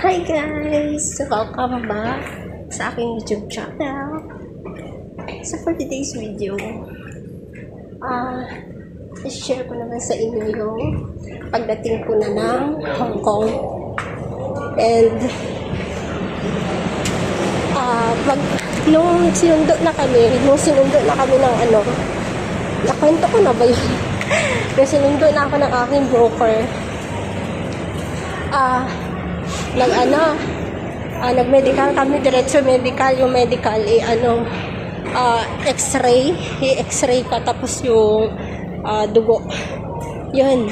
Hi guys! Welcome back sa aking YouTube channel. So for today's video, ah, i-share ko naman sa inyo yung pagdating ko na ng Hong Kong. And, ah, pag, nung sinundo na kami, nung sinundo na kami ng ano, nakwento ko na ba yun? nung sinundo na ako ng aking broker, ah, nag ano, ah, nag-medical kami, diretso medical, yung medical, eh, ano, ah, x-ray, i-x-ray ka, tapos yung ah, dugo. Yun.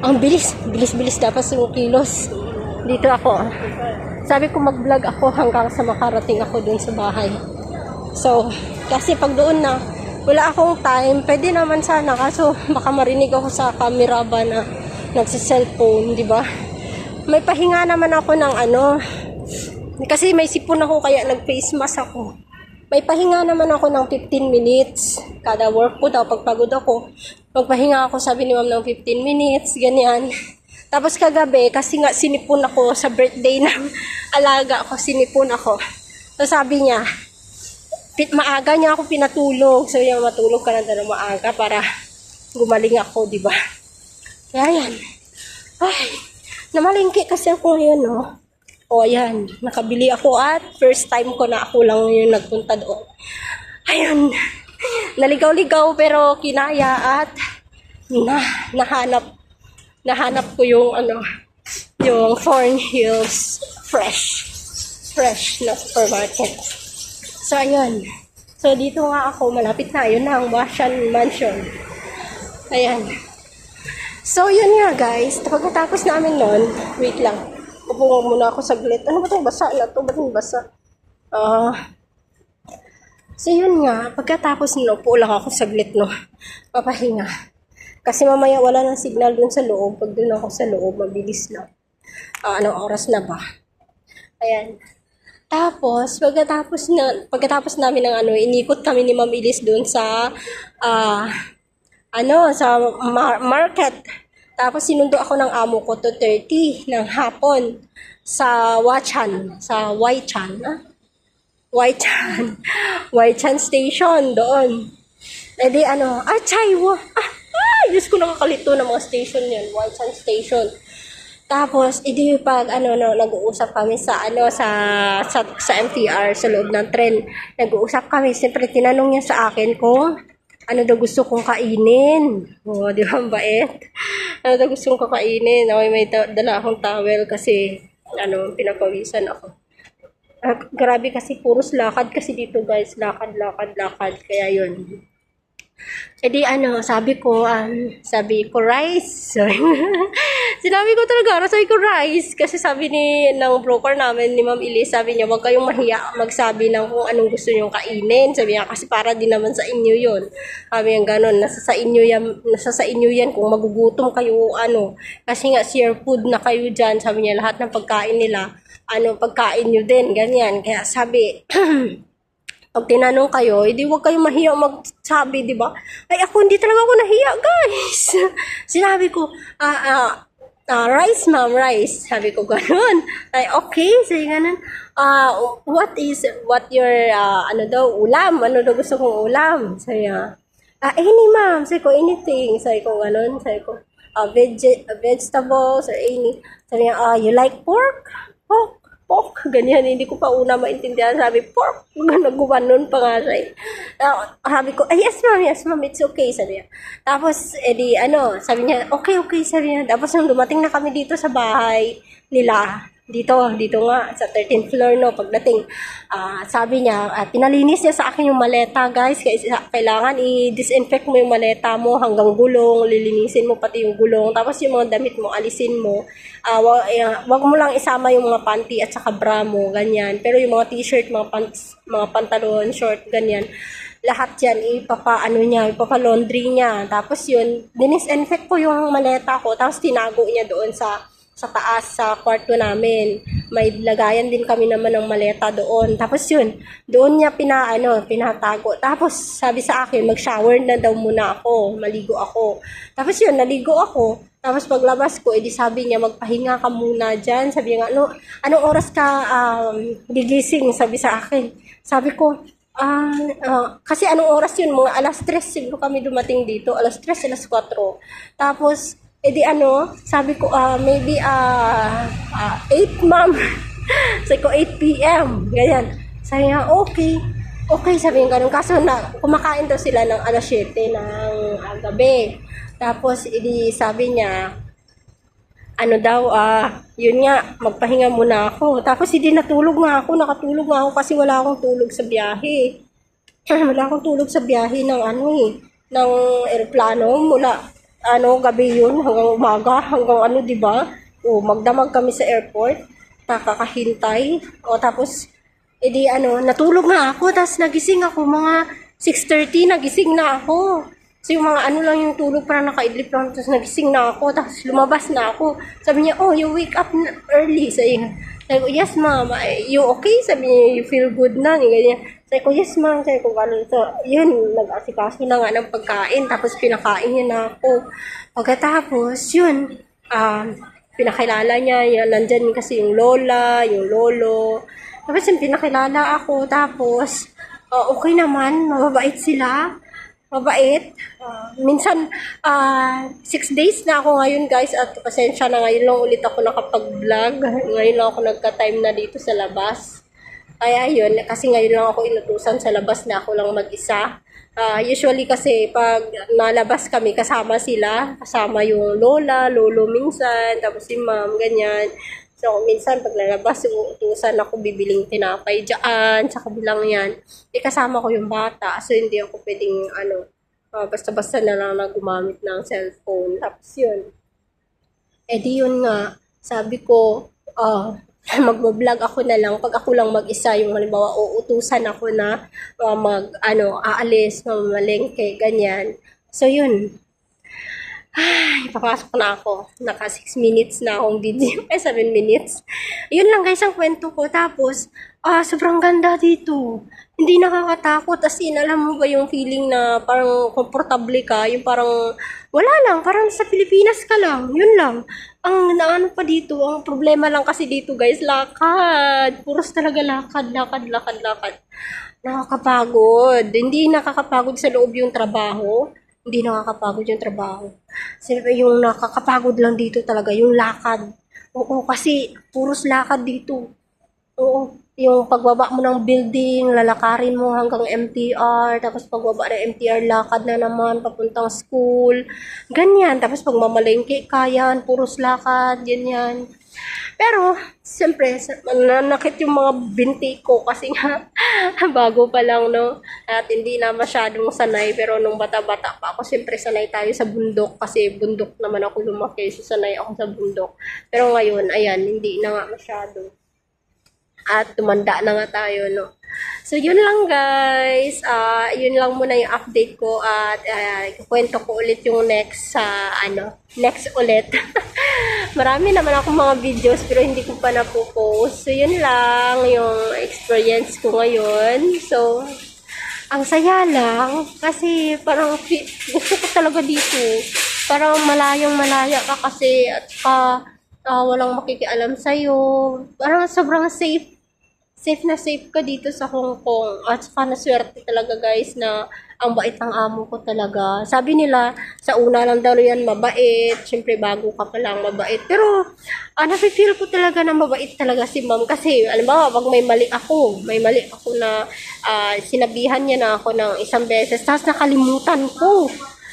Ang bilis, bilis-bilis dapat yung kilos. Dito ako. Sabi ko mag-vlog ako hanggang sa makarating ako dun sa bahay. So, kasi pag doon na, wala akong time, pwede naman sana, kaso baka marinig ako sa camera ba na nagsa-cellphone, di ba? May pahinga naman ako ng ano, kasi may sipon ako kaya nag-face mask ako. May pahinga naman ako ng 15 minutes. Kada work ko daw, pagpagod ako, magpahinga ako, sabi ni ma'am ng 15 minutes, ganyan. Tapos kagabi, kasi nga sinipon ako sa birthday ng alaga ko, sinipon ako. So sabi niya, maaga niya ako pinatulog. So yung matulog ka na ng maaga para gumaling ako, di ba? Kaya yan. Ay, namalingki kasi ako ngayon, no? O, ayan. Nakabili ako at first time ko na ako lang yung nagpunta doon. Ayun. Naligaw-ligaw pero kinaya at na, nahanap nahanap ko yung ano yung Thorn Hills Fresh Fresh na supermarket. So, ayun. So, dito nga ako, malapit na. Yun na ang Washan Mansion. Ayan. So, yun nga guys. Pagkatapos namin nun, wait lang. Upo muna ako saglit. Ano ba itong basa na to? Ba't yung basa? Ah. so, yun nga. Pagkatapos nun, upo lang ako saglit, no. Papahinga. Kasi mamaya wala ng signal dun sa loob. Pag dun ako sa loob, mabilis lang. Ah, anong oras na ba? Ayan. Tapos, pagkatapos na, pagkatapos namin ng ano, inikot kami ni Ma'am Ilis doon sa, ah, ano, sa mar- market. Tapos sinundo ako ng amo ko to 30 ng hapon sa Wachan, sa Waichan, ah? Waichan, Waichan Station doon. E di ano, ah, Chaiwa, ah, ah, Diyos ko nakakalito ng mga station yan, Waichan Station. Tapos, hindi pag ano no, nag-uusap kami sa ano sa sa, sa MTR sa loob ng tren. Nag-uusap kami, siyempre tinanong niya sa akin kung ano daw gusto kong kainin. Oh, di ba ang bait? Ano daw gusto kong kainin? Okay, may ta- dala akong towel kasi ano, pinapawisan ako. Ah, grabe kasi puros lakad kasi dito guys, lakad, lakad, lakad. Kaya yun. E di ano, sabi ko, um, sabi ko rice. Sinabi ko talaga, sabi ko rice. Kasi sabi ni, ng broker namin, ni Ma'am Elise, sabi niya, huwag kayong mahiya magsabi ng kung anong gusto niyong kainin. Sabi niya, kasi para din naman sa inyo yon Sabi niya, ganun, nasa sa inyo yan, nasa sa inyo yan kung magugutom kayo, ano. Kasi nga, share food na kayo dyan. Sabi niya, lahat ng pagkain nila, ano, pagkain nyo din, ganyan. Kaya sabi, pag tinanong kayo, hindi huwag kayong mahiya magsabi, di ba? Ay, ako hindi talaga ako nahiya, guys. Sinabi ko, ah, ah, ah, rice, ma'am, rice. Sabi ko, ganun. Ay, okay, sabi ganun. Ah, what is, what your, ah, ano daw, ulam? Ano daw gusto kong ulam? Sabi niya, ah, any, ma'am. Sabi ko, anything. Sabi ko, ganun. Sabi ko, ah, veg vegetables or any. Sabi niya, ah, you like pork? Pork pork, ganyan, hindi ko pa una maintindihan, sabi, pork, nagumanon pa nga siya. Ah, sabi ko, yes ma'am, yes ma'am, it's okay, sabi niya. Tapos, edi, ano, sabi niya, okay, okay, sabi niya. Tapos, nung dumating na kami dito sa bahay nila, dito, dito nga, sa 13th floor, no, pagdating, ah, sabi niya, ah, pinalinis niya sa akin yung maleta, guys, kailangan i-disinfect mo yung maleta mo hanggang gulong, lilinisin mo pati yung gulong, tapos yung mga damit mo, alisin mo, ah, wag, wag mo lang isama yung mga panty at saka bra mo, ganyan, pero yung mga t-shirt, mga pants, mga pantalon, short, ganyan, lahat yan, ipapa, ano niya, ipapa laundry niya. Tapos yun, dinisinfect ko yung maleta ko, tapos tinago niya doon sa sa taas sa kwarto namin. May lagayan din kami naman ng maleta doon. Tapos yun, doon niya pina, ano, pinatago. Tapos sabi sa akin, mag-shower na daw muna ako, maligo ako. Tapos yun, naligo ako. Tapos paglabas ko, edi sabi niya, magpahinga ka muna dyan. Sabi niya, ano, anong oras ka um, gigising? Sabi sa akin. Sabi ko, ah, ah, kasi anong oras yun? Mga alas 3 siguro kami dumating dito. Alas 3, alas 4. Tapos, edi ano, sabi ko, ah, maybe ah, ah, 8 ma'am. sabi ko, 8 p.m. Ganyan. Sabi niya, okay. Okay, sabi niya ganun. Kaso na, kumakain daw sila ng alas 7 ng ah, gabi. Tapos, edi sabi niya, ano daw, ah, yun nga, magpahinga muna ako. Tapos hindi natulog nga ako, nakatulog nga ako kasi wala akong tulog sa biyahe. wala akong tulog sa biyahe ng ano eh, ng eroplano mula ano gabi yun hanggang umaga hanggang ano di ba? O magdamag kami sa airport nakakahintay o tapos edi ano natulog nga ako tapos nagising ako mga 6.30 nagising na ako So yung mga ano lang yung tulog parang nakaidlip lang tapos nagising na ako tapos lumabas na ako. Sabi niya, oh you wake up early. Sabi, sabi ko, yes ma'am, you okay? Sabi niya, you feel good na. Ganyan. Sabi ko, yes ma'am. Sabi ko, ganun. So yun, nag-asikaso na nga ng pagkain tapos pinakain niya na ako. Pagkatapos, yun, um, pinakilala niya, yan, nandyan kasi yung lola, yung lolo. Tapos yung pinakilala ako, tapos, uh, okay naman, mababait sila mabait. Ah, minsan, ah, six days na ako ngayon guys at pasensya na ngayon lang ulit ako nakapag-vlog. Ngayon lang ako nagka-time na dito sa labas. Kaya yun, kasi ngayon lang ako inutusan sa labas na ako lang mag-isa. Ah, usually kasi pag nalabas kami kasama sila, kasama yung lola, lolo minsan, tapos si ma'am, ganyan. So, minsan pag lalabas, uutusan ako bibiling tinapay dyan, sa kabilang yan. Eh, kasama ko yung bata, so hindi ako pwedeng, ano, ah, basta-basta na lang na gumamit ng cellphone. Tapos yun. Eh di yun nga, sabi ko, ah, magbablog ako na lang pag ako lang mag-isa yung halimbawa uutusan ako na ah, mag ano aalis mamalengke ganyan so yun ay, papasok na ako. Naka 6 minutes na akong video. Eh, 7 minutes. Yun lang guys ang kwento ko. Tapos, ah, sobrang ganda dito. Hindi nakakatakot. As in, alam mo ba yung feeling na parang komportable ka? Yung parang, wala lang. Parang sa Pilipinas ka lang. Yun lang. Ang naano pa dito, ang problema lang kasi dito guys, lakad. Puros talaga lakad, lakad, lakad, lakad. Nakakapagod. Hindi nakakapagod sa loob yung trabaho hindi nakakapagod yung trabaho. Siyempre, yung nakakapagod lang dito talaga, yung lakad. Oo, kasi puros lakad dito. Oo, yung pagbaba mo ng building, lalakarin mo hanggang MTR, tapos pagbaba ng MTR, lakad na naman, papuntang school. Ganyan. Tapos pag mamalengke ka yan, puros lakad, ganyan. Pero, siyempre, nanakit yung mga binti ko kasi nga, bago pa lang, no? At hindi na masyadong sanay. Pero nung bata-bata pa ako, siyempre sanay tayo sa bundok kasi bundok naman ako lumaki. So, sanay ako sa bundok. Pero ngayon, ayan, hindi na nga masyado. At tumanda na nga tayo, no? So, yun lang guys. Ah, yun lang muna yung update ko at uh, kwento ko ulit yung next sa ano, next ulit. Marami naman akong mga videos pero hindi ko pa napopost. So, yun lang yung experience ko ngayon. So, ang saya lang kasi parang gusto ko talaga dito. Parang malayong malaya ka kasi at saka ah, walang makikialam sa'yo. Parang sobrang safe safe na safe ka dito sa Hong Kong. At saka naswerte talaga guys na ang bait ng amo ko talaga. Sabi nila, sa una lang daw yan mabait. Siyempre bago ka pa lang mabait. Pero, ah, nafe-feel ko talaga na mabait talaga si ma'am. Kasi, alam ba, pag may mali ako, may mali ako na ah, sinabihan niya na ako ng isang beses. Tapos nakalimutan ko.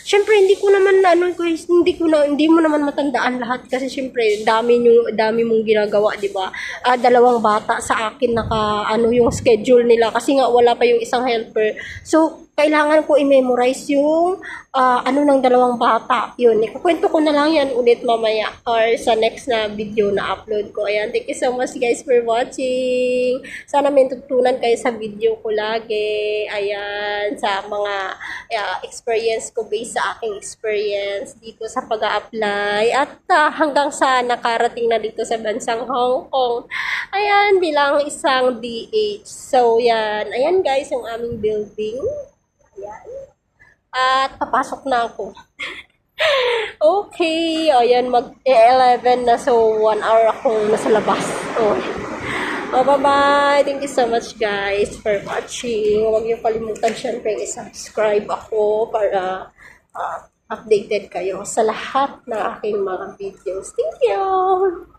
Siyempre, hindi ko naman na, ano hindi ko na, hindi mo naman matandaan lahat kasi siyempre, dami yung dami mong ginagawa, di ba? Ah, dalawang bata sa akin naka, ano yung schedule nila kasi nga wala pa yung isang helper. So, kailangan ko i-memorize yung ah, ano ng dalawang bata. Yun, ikukwento ko na lang yan ulit mamaya or sa next na video na upload ko. Ayan, thank you so much guys for watching. Sana may tutunan kayo sa video ko lagi. Ayan, sa mga ah, experience ko based sa aking experience dito sa pag apply at ah, hanggang sa nakarating na dito sa bansang Hong Kong. Ayan, bilang isang DH. So, yan. Ayan guys, yung aming building. At papasok na ako. Okay, ayan, mag-11 na, so 1 hour akong nasa labas. Oh. Oh, bye-bye. Thank you so much, guys, for watching. Huwag niyo kalimutan, syempre, i-subscribe ako para ah, updated kayo sa lahat ng aking mga videos. Thank you!